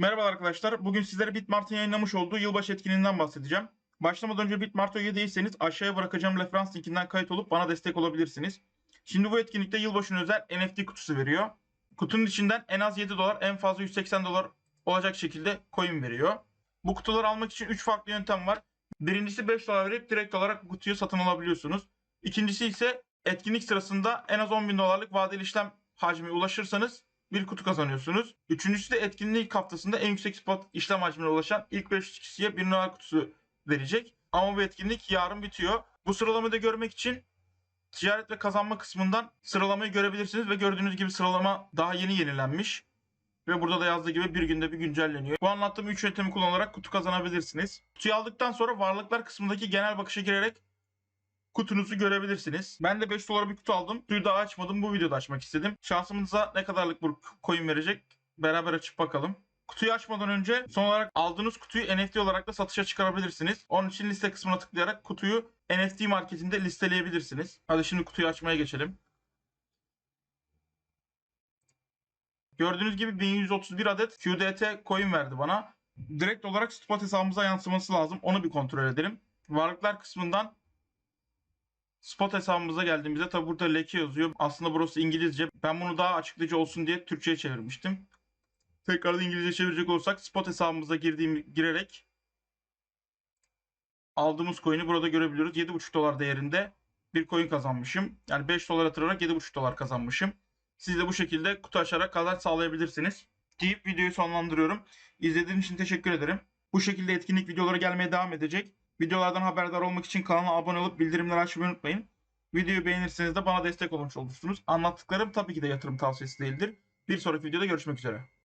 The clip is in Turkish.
Merhaba arkadaşlar. Bugün sizlere Bitmart'ın yayınlamış olduğu yılbaşı etkinliğinden bahsedeceğim. Başlamadan önce Bitmart'a üye değilseniz aşağıya bırakacağım referans linkinden kayıt olup bana destek olabilirsiniz. Şimdi bu etkinlikte yılbaşına özel NFT kutusu veriyor. Kutunun içinden en az 7 dolar en fazla 180 dolar olacak şekilde coin veriyor. Bu kutuları almak için 3 farklı yöntem var. Birincisi 5 dolar verip direkt olarak kutuyu satın alabiliyorsunuz. İkincisi ise etkinlik sırasında en az 10 bin dolarlık vadeli işlem hacmi ulaşırsanız bir kutu kazanıyorsunuz. Üçüncüsü de etkinliğin ilk haftasında en yüksek spot işlem hacmine ulaşan ilk 5 kişiye bir Noel kutusu verecek. Ama bu etkinlik yarın bitiyor. Bu sıralamayı da görmek için ticaret ve kazanma kısmından sıralamayı görebilirsiniz ve gördüğünüz gibi sıralama daha yeni yenilenmiş. Ve burada da yazdığı gibi bir günde bir güncelleniyor. Bu anlattığım 3 yöntemi kullanarak kutu kazanabilirsiniz. Kutuyu aldıktan sonra varlıklar kısmındaki genel bakışa girerek kutunuzu görebilirsiniz. Ben de 5 dolara bir kutu aldım. Kutuyu daha açmadım. Bu videoda açmak istedim. Şansımıza ne kadarlık bu coin verecek beraber açıp bakalım. Kutuyu açmadan önce son olarak aldığınız kutuyu NFT olarak da satışa çıkarabilirsiniz. Onun için liste kısmına tıklayarak kutuyu NFT marketinde listeleyebilirsiniz. Hadi şimdi kutuyu açmaya geçelim. Gördüğünüz gibi 1131 adet QDT coin verdi bana. Direkt olarak spot hesabımıza yansıması lazım. Onu bir kontrol edelim. Varlıklar kısmından spot hesabımıza geldiğimizde tabi burada leke yazıyor. Aslında burası İngilizce. Ben bunu daha açıklayıcı olsun diye Türkçe'ye çevirmiştim. Tekrar İngilizce çevirecek olsak spot hesabımıza girdiğim girerek aldığımız coin'i burada görebiliyoruz. 7,5 dolar değerinde bir coin kazanmışım. Yani 5 dolar yatırarak 7,5 dolar kazanmışım. Siz de bu şekilde kutu açarak kazanç sağlayabilirsiniz. Deyip videoyu sonlandırıyorum. İzlediğiniz için teşekkür ederim. Bu şekilde etkinlik videoları gelmeye devam edecek. Videolardan haberdar olmak için kanala abone olup bildirimleri açmayı unutmayın. Videoyu beğenirseniz de bana destek olmuş olursunuz. Anlattıklarım tabii ki de yatırım tavsiyesi değildir. Bir sonraki videoda görüşmek üzere.